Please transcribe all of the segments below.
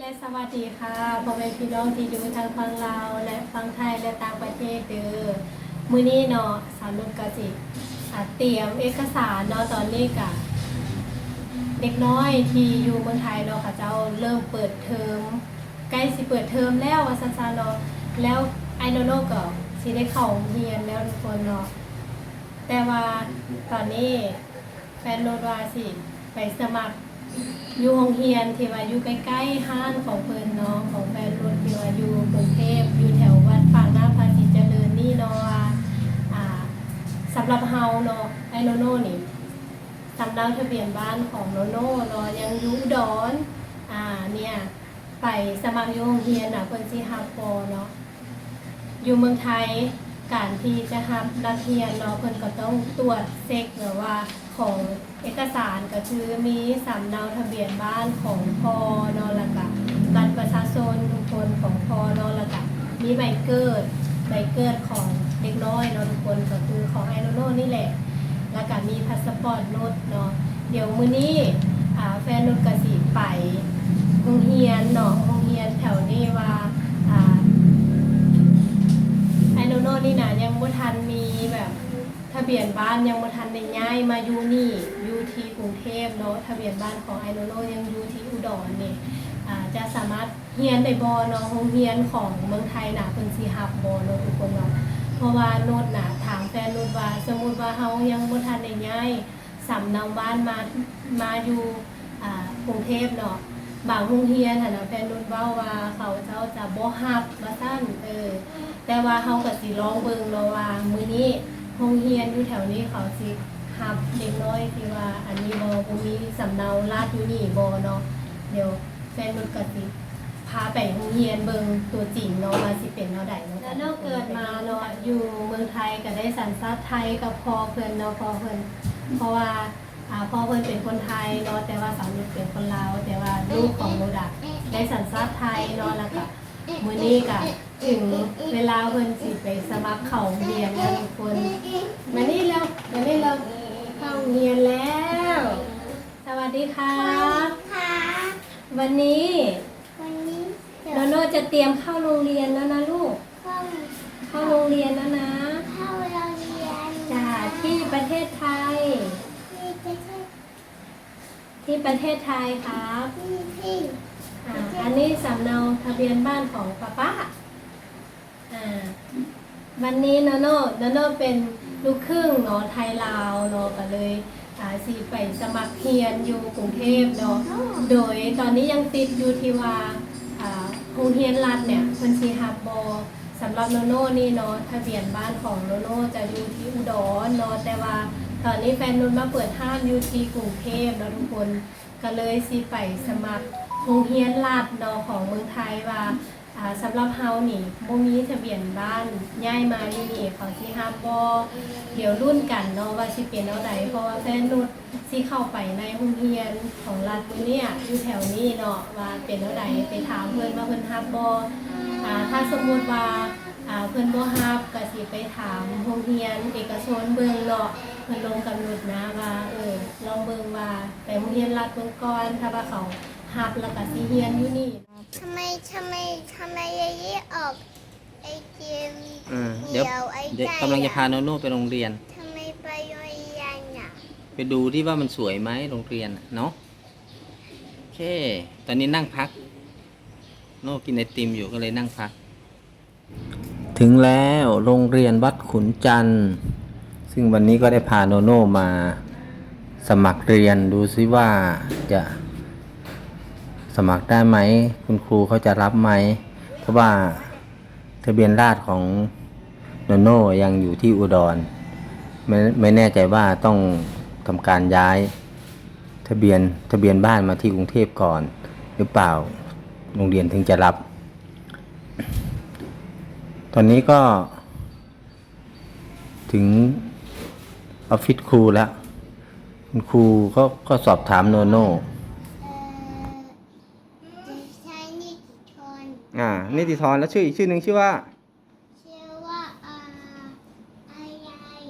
และสวัสดีค่ะพ่อแม่พี่น้องที่อยู่ทางฝั่งลาวและฝั่งไทยและต่างประเทศเด้อมื้อนี้เนาะสามนุกกะสิอ่าเตรียมเอกสารเนาะตอนนี้กะเด็กน้อยที่อยู่เมืองไทยเนาะค่ะเจ้าเริ่มเปิดเทอมใกล้สิเปิดเทอมแล้วว่าซั่นๆเนาะแล้วไอโนโนก็สิได้เข้าโรงเรียนแล้วทุกคนเนาะแต่ว่าตอนนี้แฟนโนดว่าสิไปสมัคร อยู่โรงเรียนที่ว่าอยู่ใกล้ๆห้านของเพิ่นเนาะของแฟนรถที่ว่าอยู่กรุงเทพอยู่แถววัดปากน้ำภาษีเจริญนี่เนาะว่าอ่าสำหรับเฮาเนาะไอโนโน่นี่สำเนาทะเบียนบ้านของโนโน่เนาะยังอยู่ดอนอ่าเนี่ยไปสมัครอยู่โรงเรียนน่ะเพิ่นสิฮับพอเนาะอยู่เมืองไทยการที่จะรับนักเรียนเนาะเพิ่นก็ต้องตรวจเช็คหรือว่า ของเอกสารก็คือมีสำเนาทะเบียนบ้านของพอนาะแล้วก็บัตรประชาชนทุกคนของพอนาะแล้วก็มีใบเกิดใบเกิดของเด็กน้อยเนาะทุกคนก็คือของไอโนโนนี่แหละ แล้วก็มีพาสปอร์ตนุชเนาะเดี๋ยวมื้อนี้แฟนนุชกสิไปโรงเรียนเนาะโรงเรียนแถวนี้ว่าไอโนโนนี่นะยังบ่ทันมีแบบ บียนบ้านยังบ่ทันได้ย้ายมาอยู่นี่อยู่ที่กรุงเทพเนาะทะเบียนบ้านของไอโนโนยังอยู่ที่อุดรนี่อ่าจะสามารถเรียนได้บ่เนาะโรงเรียนของเมืองไทยนะเพิ่นสิรับบ่เนาะทุกคนเนาะเพราะว่าโนดนะถามแฟนโนดว่าสมมุติว่าเฮายังบ่ทันได้ย้ายสำเนาบ้านมามาอยู่กรุงเทพเนาะบางโรงเรียนน่ะนแฟนนุ่นว้าว่าเขาเจ้าจะบ่ฮับว่าซั่นเออแต่ว่าเฮาก็สิลองเบิ่งเนาะว่ามื้อนี้ โรงเรียนอยู่แถวนี้เขาสิฮับเด็กน้อยที่ว่า อันนี้บ่บ่มีสำเนาลาดอยู่นี่บ่เนาะเดี๋ยวแฟนนุ่นก็สิพาไปโรงเรียนเบิงตัวจริงเนาะว่าสิเป็นแนวใดเนาะแล้วเนาะเกิดมาเนาะอยู่เมืองไทยก็ได้สัญชาติไทยกับพ่อเพิ่นเนาะพ่อเพิ่นเพราะว่าอ่าพ่อเพิ่นเป็นคนไทยเนาะแต่ว่าสามีเป็นคนลาวแต่ว่าลูกของโมดะได้สัญชาติไทยเนาะแล้วก็มื้อนี้ก็ ถึงเวลาเพิ่นสิไปสมัครเข้าโรงเรียนแล้วทุกคนมานี่แล้วมานี่แล้วเข้าโรงเรียนแล้ว สวัสดีค่ะค่ะวันนี้วันนี้จะโนโนจะเตรียมเข้าโรงเรียนแล้วนะลูก เข้าเข้าโรงเรียนแล้วนะเข้าโรงเรียนจ้าที่ประเทศไทยที่ประเทศที่ประเทศไทยครับที่ที่ อ่าอันนี้สำเนาทะเบียนบ้านของป้าป้าอ่า วันนี้โนโน่โนโน่เป็นลูกครึ่งเนาะไทยลาวเนาะก็เลยอ่าสีไปสมัครเรียนอยู่กรุงเทพเนาะโดยตอนนี้ยังติดอยู่ที่ว่าอ่าโรงเรียนรัฐเนี่ยเพิ่นสิฮับบอสำหรับโนโน่นี่เนาะทะเบียนบ้านของโนโน่จะอยู่ที่อุดรเนาะแต่ว่าตอนนี้แฟนนุนมาเปิดห้างอยู่ที่กรุงเทพเนาะทุกคนก็เลยสิไปสมัครโรงเรียนรัฐเนาะของเมืองไทยว่าอ่า สำหรับเฮานี่บ่มีทะเบียนบ้านย้ายมาอยู่นี่เขาสิฮับบอเดี๋ยวรุ่นกันเนาะว่าสิเป็นเอาใดเพราะว่าแฟนนุชที่เข้าไปในโรงเรียนของรัฐเนี่ยอยู่แถวนี้เนาะว่าเป็นเท่าใดไปถามเพื่อนว่าเพื่อนฮับบ่อ่าถ้าสมมุติว่าอ่าเพื่อนบ่ฮับก็สิไปถามโรงเรียนเอกชนเบิ่งเนาะเพิ่นลงกำหนดนะว่าเออลองเบิ่งว่าไปโรงเรียนรัฐเบิ่งก่อนถ้าว่าเขาฮับแล้วก็สิเรียนอยู่นี่ ทำไมทำไมทำไมยายยี่ออกไอเกมอ่าเดี๋ยวเดียวไอ้เดี๋ยวใจกำลังจะพาโนโน่ไปโรงเรียน ทำไมไปโรงเรียนอะไปดูที่ว่ามันสวยไหมโรงเรียนน่ะเนาะโอเค ตอนนี้นั่งพัก โน่กินไอติมอยู่ก็เลยนั่งพัก ถึงแล้วโรงเรียนวัดขุนจันทร์ซึ่งวันนี้ก็ได้พาโนโน่มาสมัครเรียนดูซิว่าจะ สมัครได้ไหม คุณครูเขาจะรับไหม เพราะว่าทะเบียนราษฎรของโนโน่ยังอยู่ที่อุดร ไม่ไม่แน่ใจว่าต้องทำการย้าย ทะเบียนทะเบียนบ้านมาที่กรุงเทพก่อน หรือเปล่าโรงเรียนถึงจะรับ ตอนนี้ก็ ถึงออฟฟิศครูแล้ว คุณครูก็ก็สอบถามโนโน่ อ่านิติธรแล้วชื่ออีกชื่อหนึ่งชื่อว่า ชื่อว่าอาอาย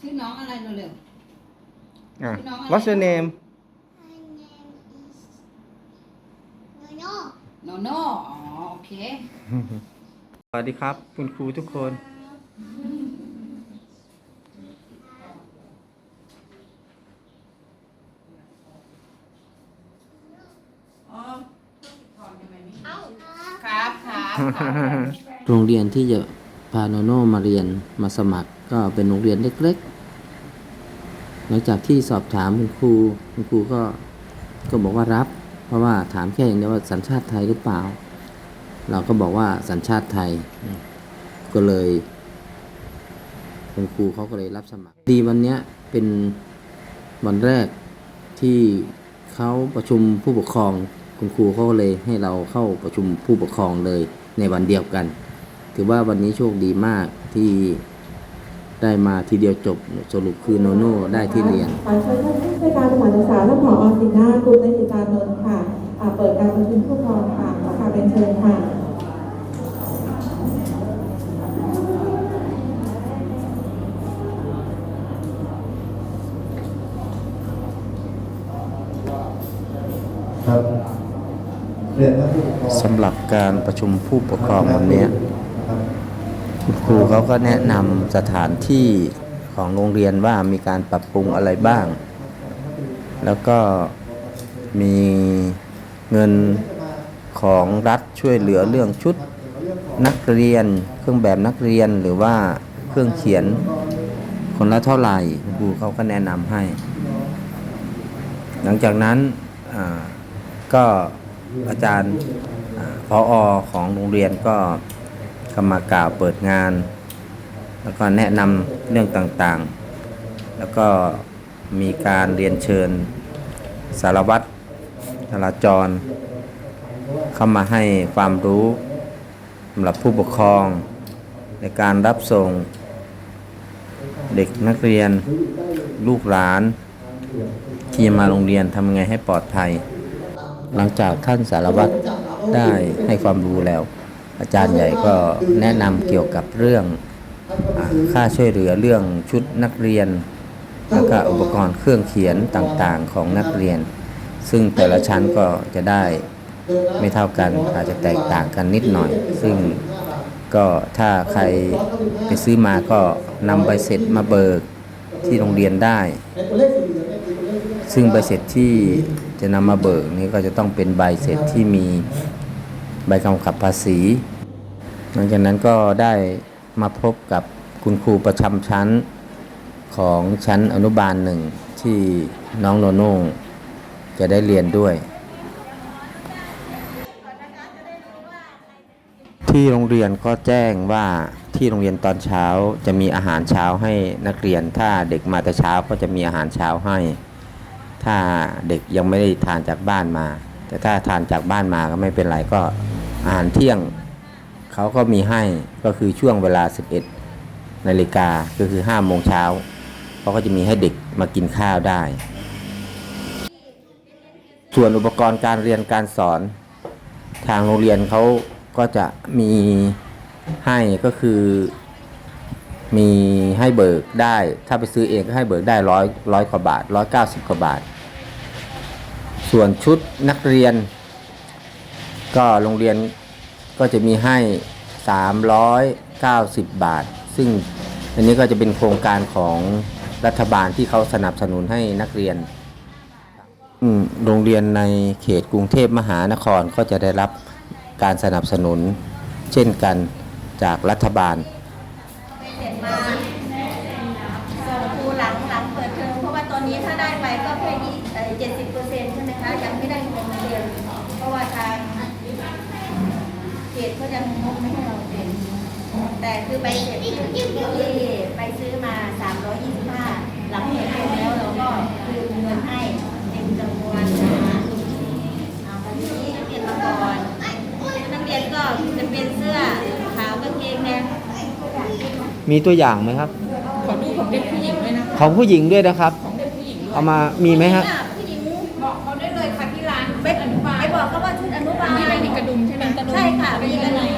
ชื่อน้องอะไรเร็ว อ่า ชื่อน้ออไร what's your name โนโนอ๋อโอเค สวัสดีครับ คุณครูทุกคน โรงเรียนที่จะพาโนโน่มาเรียนมาสมัครก็เป็นโรงเรียนเล็กๆ หลังจากที่สอบถามคุณครูคุณครูก็ก็บอกว่ารับ เพราะว่าถามแค่อย่างเดียวว่าสัญชาติไทยหรือเปล่า เราก็บอกว่าสัญชาติไทย ก็เลยคุณครูเขาก็เลยรับสมัคร ดีวันนี้เป็นวันแรกที่เขาประชุมผู้ปกครอง คุณครูเขาก็เลยให้เราเข้าประชุมผู้ปกครองเลย ในวันเดียวกัน ถือว่าวันนี้โชคดีมากที่ได้มาทีเดียวจบสรุปคือโนโน่ได้ที่เรียนขอเชิญท่านผู้ช่วยการสถานศึกษาท่านผอสินหน้ากรุณในกิจานนท์ค่ะเปิดการประชุมผู้ปกครองค่ะขอกาเป็นเชิญค่ะำหรับการประชุมผู้ปกครองวันนี้ครูเขาก็แนะนำสถานที่ของโรงเรียนว่ามีการปรับปรุงอะไรบ้าง แล้วก็มีเงินของรัฐช่วยเหลือเรื่องชุดนักเรียน เครื่องแบบนักเรียนหรือว่าเครื่องเขียนคนละเท่าไหร่ครูเขาก็แนะนำให้ หลังจากนั้นก็อาจารย์ พออของโรงเรียนก็ก็มากล่าวเปิดงาน แล้วก็แนะนำเรื่องต่างๆ แล้วก็มีการเรียนเชิญสารวัตรจราจร เข้ามาให้ความรู้สำหรับผู้ปกครอง ในการรับส่งเด็กนักเรียนลูกหลานที่จะมาโรงเรียนทำไงให้ปลอดภัย หลังจากท่านสารวัตร ได้ให้ความรู้แล้ว อาจารย์ใหญ่ก็แนะนำเกี่ยวกับเรื่องค่าช่วยเหลือเรื่องชุดนักเรียนแล้วก็อุปกรณ์เครื่องเขียนต่างๆของนักเรียน ซึ่งแต่ละชั้นก็จะได้ไม่เท่ากันอาจจะแตกต่างกันนิดหน่อย ซึ่งก็ถ้าใครไปซื้อมาก็นำใบเสร็จมาเบิกที่โรงเรียนได้ ซึ่งใบเสร็จที่ จะนำมาเบิกนี้ก็จะต้องเป็นใบเสร็จที่มีใบกำกับภาษี หลังจากนั้นก็ได้มาพบกับคุณครูประจำชั้นของชั้นอนุบาลหนึ่งที่น้องโนโน่จะได้เรียนด้วย ที่โรงเรียนก็แจ้งว่าที่โรงเรียนตอนเช้าจะมีอาหารเช้าให้นักเรียนถ้าเด็กมาแต่เช้าก็จะมีอาหารเช้าให้ ถ้าเด็กยังไม่ได้ทานจากบ้านมา แต่ถ้าทานจากบ้านมาก็ไม่เป็นไรก็อาหารเที่ยงเขาก็มีให้ก็คือช่วงเวลา 11นาฬิกาก็คือ5โมงเช้าเขาก็จะมีให้เด็กมากินข้าวได้ ส่วนอุปกรณ์การเรียนการสอน ทางโรงเรียนเขาก็จะมีให้ก็คือมีให้เบิกได้ ถ้าไปซื้อเองก็ให้เบิกได้ร้อยร้อยกว่าบาทร้อยเก้าสิบกว่าบาท ส่วนชุดนักเรียน ก็โรงเรียนก็จะมีให้ 390 บาท ซึ่งอันนี้ก็จะเป็นโครงการของรัฐบาลที่เขาสนับสนุนให้นักเรียนโรงเรียนในเขตกรุงเทพมหานครก็จะได้รับการสนับสนุนเช่นกันจากรัฐบาล เขตเขายังงบไม่ให้เราเป็นแต่คือไปเสร็จที่ไปซื้อมาสามร้อยยี่สิบห้าหลังเปิดเทอมแล้วเราก็คืนเงินให้เต็มจำนวนนะคะเอาทีนี้นักเรียนมาก่อนนักเรียนก็จะเป็นเสื้อขาวกางเกงแดงมีตัวอย่างไหมครับ ขอดูของเด็กผู้หญิงด้วยนะของผู้หญิงด้วยนะครับ ของเด็กผู้หญิงด้วยเอามามีไหมฮะ ผู้หญิงบอกเขาได้เลยค่ะที่ร้านไปอนุบาลไป บอกเขาว่าชุดอนุบาลมีอะไรมีกระดุมใช่ไหมใช่ค่ะ มีกระดุม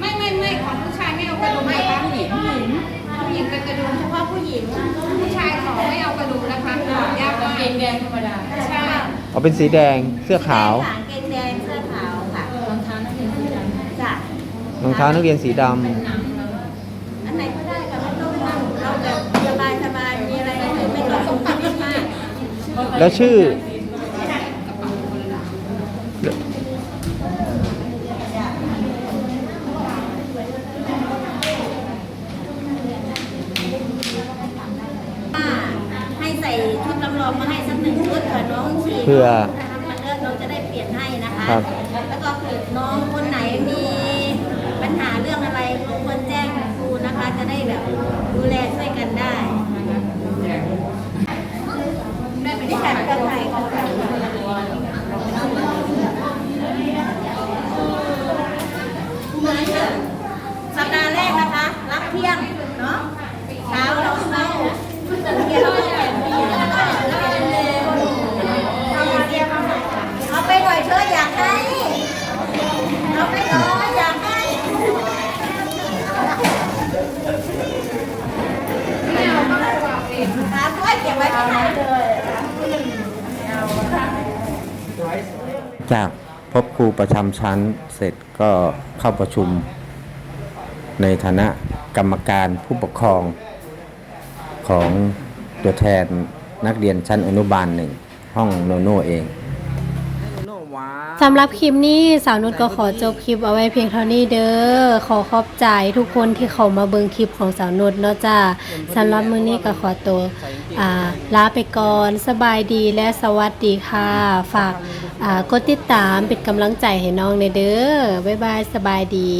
ไม่ไม่ไม่ของผู้ชายไม่เอากระดุมนะคะผู้หญิงผู้หญิงผู้หญิงเป็นกระดุมเฉพาะผู้หญิง ผู้ชายขอไม่เอากระดุมนะคะยาวกางเกงแดงธรรมดาใช่เอาเป็นสีแดงเสื้อขาว กางเกงแดงเสื้อขาวค่ะรองเท้านักเรียนผู้ชายจ้ะรองเท้านักเรียนสีดอันไหนก็ได้ค่ะไม่ต้องนั่งเราแบบสบายสบายๆมีอะไรไม่ไม่ต้องสงคัญมากำแล้วชื่อ ว่าให้ใส่ชุดลำลองมาให้สักหนึ่งชุดเผื่อน้องฉี่ เพื่อมันเลือกเราจะได้เปลี่ยนให้นะคะครับแล้วก็คือน้องคนไหนมีปัญหาเรื่องอะไรรบกวนแจ้งครูนะคะ จะได้แบบดูแลช่วยกันได้ได้ไปที่การเครือข่ายของเราสัปดาห์แรกนะคะ รับเที่ยงเนาะเช้าเราเข้าเที่ยงเราก็แปดโมงแล้วก็แล้วก็เป็นเร็วเอาไปหน่อยเธอะอยากให้เอาไปหน่อยอยากให้หาถ้วยเก็บไว้ที่ไหนเลย จากพบครูประจำชั้นเสร็จก็เข้าประชุม ในฐานะกรรมการผู้ปกครองของตัวแทนนักเรียนชั้นอนุบาลหนึ่งห้องโนโน่เอง สำหรับคลิปนี้สาวนุชก็ขอจบคลิปเอาไว้เพียงเท่านี้เด้อขอขอบใจทุกคนที่เขามาเบิ่งคลิปของสาวนุชเนาะจ้าสำหรับมื้อนี้ก็ขอตัวอ่าลาไปก่อนสบายดีและสวัสดีค่ะ ฝากอ่ากดติดตามเป็นกำลังใจให้น้องในเด้อบ๊ายบายสบายดี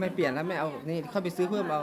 ไม่เปลี่ยนแล้วไม่เอา นี่เข้าไปซื้อเพิ่มเอา